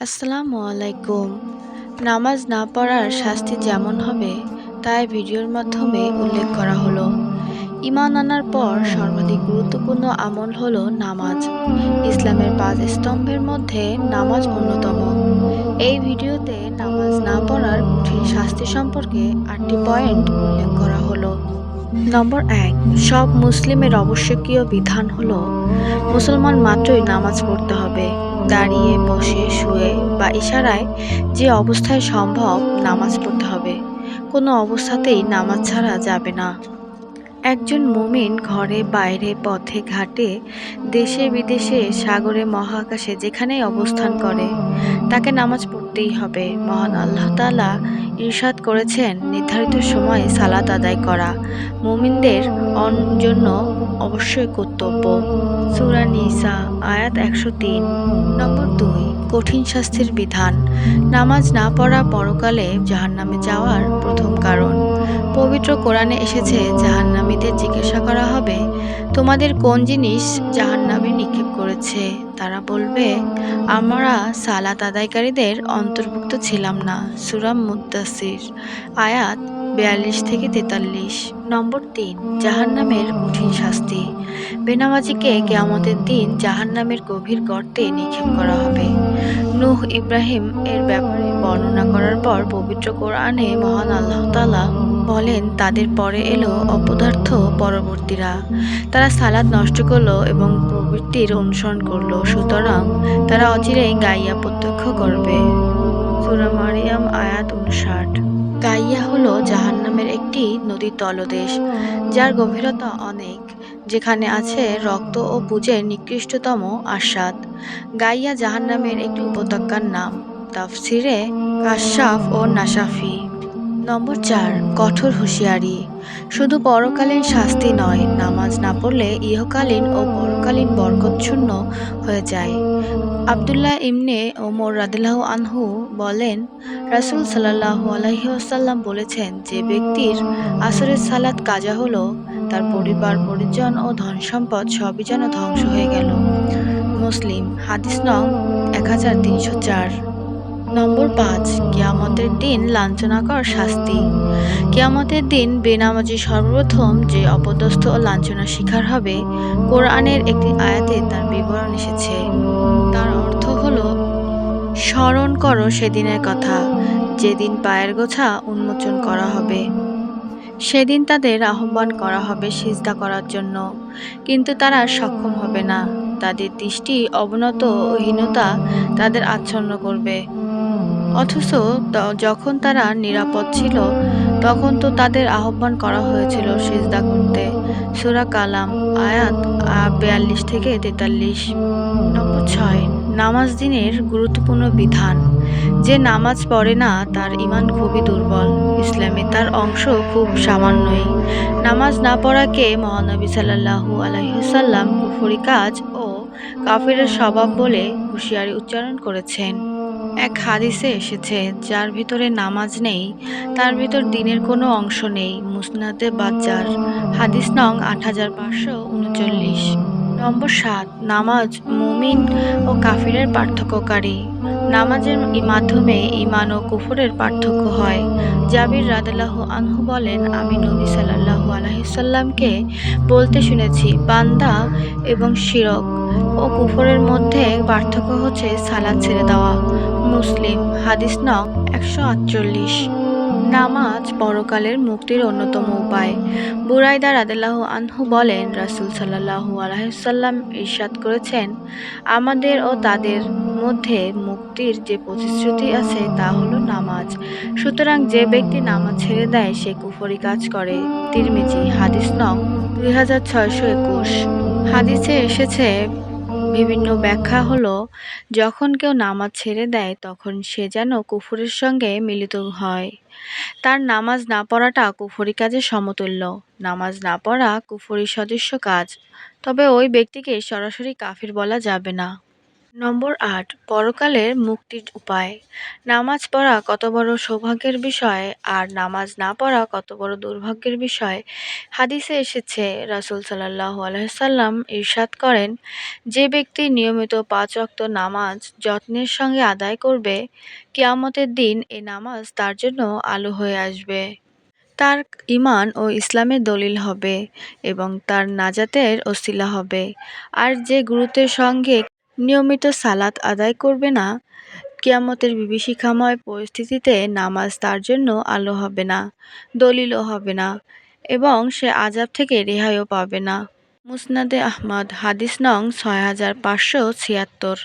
আসসালামু আলাইকুম নামাজ না পড়ার শাস্তি যেমন হবে, তাই ভিডিওর মাধ্যমে উল্লেখ করা হলো। ইমান আনার পর সর্বাধিক গুরুত্বপূর্ণ আমল হলো নামাজ। ইসলামের পাঁচ স্তম্ভের মধ্যে নামাজ অন্যতম। এই ভিডিওতে নামাজ না পড়ার কঠিন শাস্তি সম্পর্কে আটটি পয়েন্ট উল্লেখ করা নম্বর এক, সব মুসলিমের আবশ্যকীয় বিধান হলো মুসলমান মাত্রই নামাজ পড়তে হবে। দাঁড়িয়ে, বসে, শুয়ে বা ইশারায় যে অবস্থায় সম্ভব নামাজ পড়তে হবে। কোনো অবস্থাতেই নামাজ ছাড়া যাবে না। একজন মুমিন ঘরে, বাইরে, পথে, ঘাটে দেশে বিদেশে সাগরে, মহাকাশে যেখানেই অবস্থান করে, তাকে নামাজ পড়তেই হবে। মহান আল্লাহ তাআলা ইরশাদ করেছেন নির্ধারিত সময়ে সালাত আদায় করা। মুমিনদের জন্য অবশ্যই কর্তব্য। সুরা নিসা, আয়াত একশো তিন, নম্বর দুই, কঠিন শাস্তির বিধান। নামাজ না পড়া পরকালে জাহান্নামে যাওয়ার প্রথম কারণ। পবিত্র কোরআনে এসেছে, জাহান্নামীদের জিজ্ঞাসা করা হবে, তোমাদের কোন জিনিস নিক্ষেপ করেছে তারা বলবে আমরা সালাত আদায়কারীদের অন্তর্ভুক্ত ছিলাম না। সুরাম মুদাসির আয়াত বিয়াল্লিশ থেকে তেতাল্লিশ। নম্বর তিন, জাহান্নামের কঠিন শাস্তি। বেনামাজিকে কেয়ামতের দিন জাহান্নামের গভীর গর্তে নিক্ষেপ করা হবে। নূহ ইব্রাহিম এর ব্যাপারে বর্ণনা করার পর পবিত্র কোরআনে মহান আল্লাহ তালা বলেন, তাদের পরে এলো অপদার্থ পরবর্তীরা। তারা সালাদ নষ্ট করল এবং প্রবৃত্তির অনুসরণ করল, সুতরাং তারা অচিরেই গাইয়া প্রত্যক্ষ করবে। সূরা মারিয়াম আয়াত উনষাট। গাইয়া হলো জাহান্নামের একটি নদীর তলদেশ, যার গভীরতা অনেক, যেখানে আছে রক্ত ও পুজের নিকৃষ্টতম আস্বাদ গাইয়া জাহান্নামের একটি উপত্যকার নাম, তাফসিরে কাশাফ ও নাসাফি নম্বর চার, কঠোর হুঁশিয়ারি। শুধু পরকালীন শাস্তি নয়, নামাজ না পড়লে ইহকালীন ও পরকালীন বরকতশূন্য হয়ে যায়। আবদুল্লাহ ইমনে ওমর রাদিল্লাহু আনহু বলেন, রাসূল সাল্লাল্লাহু আলাইহি ওয়াসাল্লাম বলেছেন যে ব্যক্তির আসরের সালাত কাজা হলো, তার পরিবার, পরিজন ও ধন সম্পদ সবই যেন ধ্বংস হয়ে গেল। মুসলিম, হাদিস নং এক হাজার তিনশো চার। নম্বর পাঁচ, কিয়ামতের দিন লাঞ্ছনাকর শাস্তি। কিয়ামতের দিন বেনামাজি সর্বপ্রথম যে অপদস্থ ও লাঞ্ছনার শিকার হবে, কোরআনের একটি আয়াতে তার বিবরণ এসেছে। তার অর্থ হলো, স্মরণ করো সেদিনের কথা, যেদিন পায়ের গোছা উন্মোচন করা হবে। সেদিন তাদের আহ্বান করা হবে সিজদা করার জন্য, কিন্তু তারা সক্ষম হবে না। তাদের দৃষ্টি অবনত ও হীনতা তাদের আচ্ছন্ন করবে। অথচ যখন তারা নিরাপদ ছিল, তখন তো তাদের আহ্বান করা হয়েছিল সিজদা করতে। সূরা কালাম, আয়াত বিয়াল্লিশ থেকে তেতাল্লিশ। নম্বর ছয়, নামাজ দিনের গুরুত্বপূর্ণ বিধান। যে নামাজ পড়ে না, তার ইমান খুবই দুর্বল। ইসলামে তার অংশ খুব সামান্যই। নামাজ না পড়াকে মহানবী সাল্লাল্লাহু আলাইসাল্লাম কুফরি কাজ ও কাফিরের স্বভাব বলে হুঁশিয়ারি উচ্চারণ করেছেন। এক হাদিসে এসেছে, যার ভিতরে নামাজ নেই, তার ভিতর দিনের কোনো অংশ নেই, মুসনাদে বাজার হাদিস নং আট হাজার পাঁচশো উনচল্লিশ। নম্বর সাত, নামাজ মুমিন ও কাফিরের পার্থক্যকারী। নামাজের মাধ্যমে ইমান ও কুফরের পার্থক্য হয়। জাবির রাদাল্লাহ আনহু বলেন, আমি নবী সাল্লাল্লাহু আলাইসাল্লামকে বলতে শুনেছি, বান্দা এবং শিরক ও কুফরের মধ্যে পার্থক্য হচ্ছে সালাদ ছেড়ে দেওয়া। মুসলিম, হাদিস নং একশো আটচল্লিশ। নামাজ পরকালের মুক্তির অন্যতম উপায়। বুরাইদা রাদেলাহ আনহু বলেন, রাসুল সাল্লাল্লাহু আলাইসাল্লাম ইরশাদ করেছেন, আমাদের ও তাদের মধ্যে মুক্তির যে প্রতিশ্রুতি আছে তা হলো নামাজ। সুতরাং যে ব্যক্তি নামাজ ছেড়ে দেয়, সে কুফরি কাজ করে। তিরমিজি, হাদিস নং দুই হাজার ছয়শো একুশ। হাদিসে এসেছে বিভিন্ন ব্যাখ্যা হলো, যখন কেউ নামাজ ছেড়ে দেয়, তখন সে যেন কুফুরের সঙ্গে মিলিত হয়। তার নামাজ না পড়াটা কুফুরি কাজের সমতুল্য। নামাজ না পড়া কুফুরি সদস্য কাজ। তবে ওই ব্যক্তিকে সরাসরি কাফির বলা যাবে না। নম্বর আট পরকালের মুক্তির উপায়। নামাজ পড়া কত বড় সৌভাগ্যের বিষয়, আর নামাজ না পড়া কত বড় দুর্ভাগ্যের বিষয়। হাদিসে এসেছে, রাসুল সাল্লাহ আলহাম ইরশাদ করেন, যে ব্যক্তি নিয়মিত পাঁচ রক্ত নামাজ যত্নের সঙ্গে আদায় করবে, কিয়ামতের দিন এ নামাজ তার জন্য আলো হয়ে আসবে। তার ইমান ও ইসলামের দলিল হবে এবং তার নাজাতের ওসিলা হবে। আর যে গুরুত্বের সঙ্গে নিয়মিত সালাত আদায় করবে না। কিয়ামতের বিভীষিকাময় পরিস্থিতিতে নামাজ তার জন্য আলো হবে না, দলিলও হবে না এবং সে আজাব থেকে রেহাইও পাবে না। মুসনাদে আহমদ, হাদিস নং ছয় হাজার পাঁচশো ছিয়াত্তর।